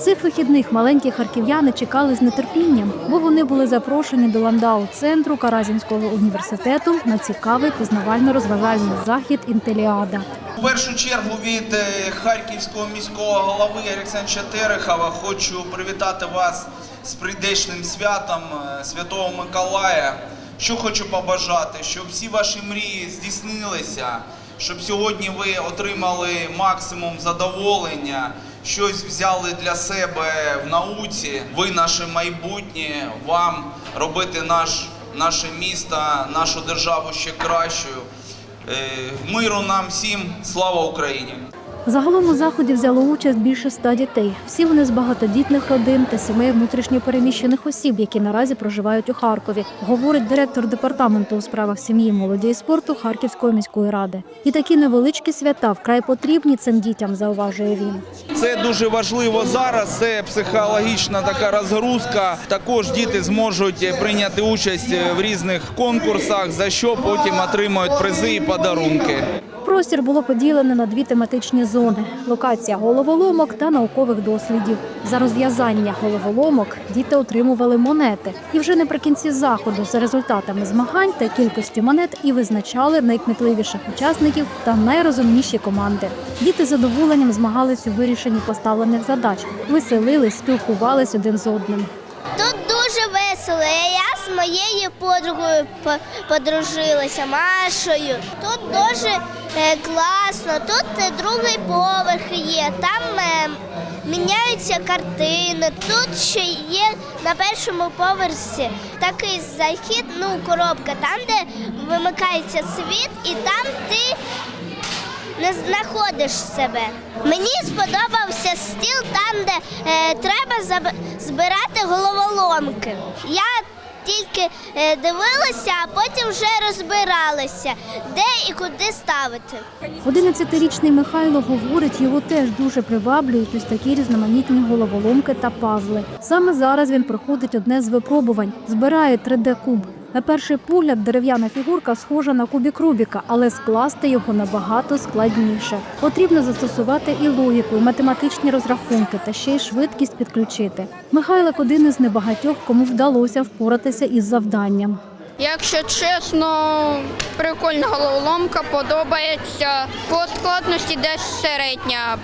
Цих вихідних маленькі харків'яни чекали з нетерпінням, бо вони були запрошені до ландау центру Каразінського університету на цікавий пізнавально-розважальний захід Інтеліада. В першу чергу від е, Харківського міського голови Олександра Терехова хочу привітати вас з прийдешним святом е, Святого Миколая. Що хочу побажати, щоб всі ваші мрії здійснилися, щоб сьогодні ви отримали максимум задоволення, щось взяли для себе в науці. Ви наше майбутнє, вам робити наш, наше місто, нашу державу ще кращою. Е, Миру нам всім, слава Україні! Загалом у заході взяло участь більше ста дітей. Всі вони з багатодітних родин та сімей внутрішньопереміщених осіб, які наразі проживають у Харкові, говорить директор департаменту у справах сім'ї, молоді і спорту Харківської міської ради. І такі невеличкі свята вкрай потрібні цим дітям, зауважує він. Це дуже важливо зараз. Це психологічна така розгрузка. Також діти зможуть прийняти участь в різних конкурсах, за що потім отримують призи і подарунки. Простір було поділене на дві тематичні зони: локація головоломок та наукових дослідів. За розв'язання головоломок діти отримували монети. І вже наприкінці заходу за результатами змагань та кількістю монет і визначали найкмітливіших учасників та найрозумніші команди. Діти задоволенням змагались у вирішенні поставлених задач, веселились, спілкувались один з одним. Моєю подругою подружилася Машою. Тут дуже е, класно. Тут е, другий поверх є. Там е, міняються картини. Тут ще є на першому поверсі такий захід, ну коробка, там, де вимикається світ, і там ти не знаходиш себе. Мені сподобався стіл там, де е, треба збирати головоломки. Я тільки дивилися, дивилася, а потім вже розбиралася, де і куди ставити. 11-річний Михайло говорить, його теж дуже приваблюють ось такі різноманітні головоломки та пазли. Саме зараз він проходить одне з випробувань, збирає 3D-куб. На перший погляд дерев'яна фігурка схожа на кубік Рубіка, але скласти його набагато складніше. Потрібно застосувати і логіку, і математичні розрахунки, та ще й швидкість підключити. Михайлик один із небагатьох, кому вдалося впоратися із завданням. Якщо чесно, прикольна головоломка подобається. По складності десь середня,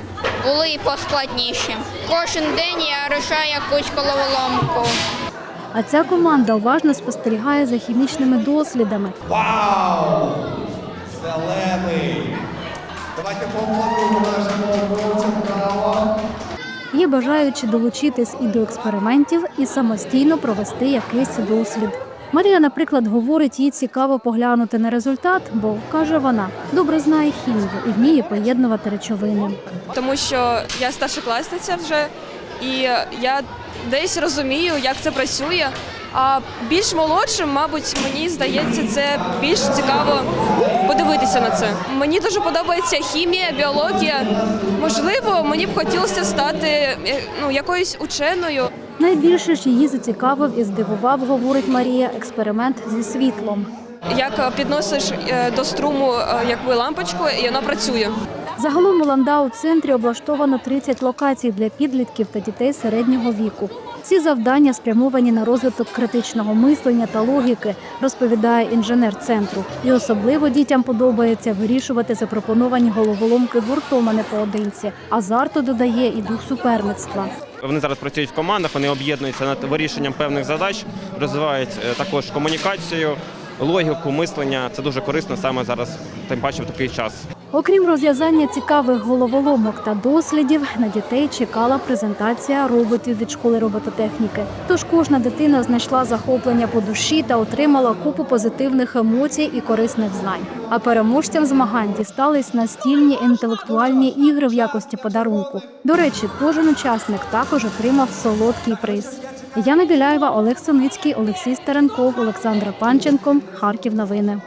були і поскладніші. Кожен день я рішаю якусь головоломку. А ця команда уважно спостерігає за хімічними дослідами. Вау! Зелений! Давайте поаплодуємо нашим оборонцям право. Є бажаючи долучитись і до експериментів, і самостійно провести якийсь дослід. Марія, наприклад, говорить, їй цікаво поглянути на результат, бо каже вона, добре знає хімію і вміє поєднувати речовини. тому що я старшокласниця вже, і я десь розумію, як це працює. А більш молодшим, мабуть, мені здається, це більш цікаво подивитися на це. Мені дуже подобається хімія, біологія. Можливо, мені б хотілося стати е, ну, якоюсь ученою. Найбільше ж її зацікавив і здивував, говорить Марія, експеримент зі світлом. Як підносиш е, до струму е, якби лампочку, і вона працює. Загалом у ландау центрі облаштовано 30 локацій для підлітків та дітей середнього віку. Ці завдання спрямовані на розвиток критичного мислення та логіки, розповідає інженер центру. І особливо дітям подобається вирішувати запропоновані головоломки гуртом, а не поодинці. Азарту додає і дух суперництва. Вони зараз працюють в командах, вони об'єднуються над вирішенням певних задач, розвивають е, також комунікацію, логіку, мислення. Це дуже корисно саме зараз, тим паче в такий час. Окрім розв'язання цікавих головоломок та дослідів, на дітей чекала презентація роботів від школи робототехніки. Тож кожна дитина знайшла захоплення по душі та отримала купу позитивних емоцій і корисних знань. А переможцям змагань дістались настільні інтелектуальні ігри в якості подарунку. До речі, кожен учасник також отримав солодкий приз. Яна Біляєва, Олег Соницький, Олексій Старенков, Олександра Панченко. Харків. Новини.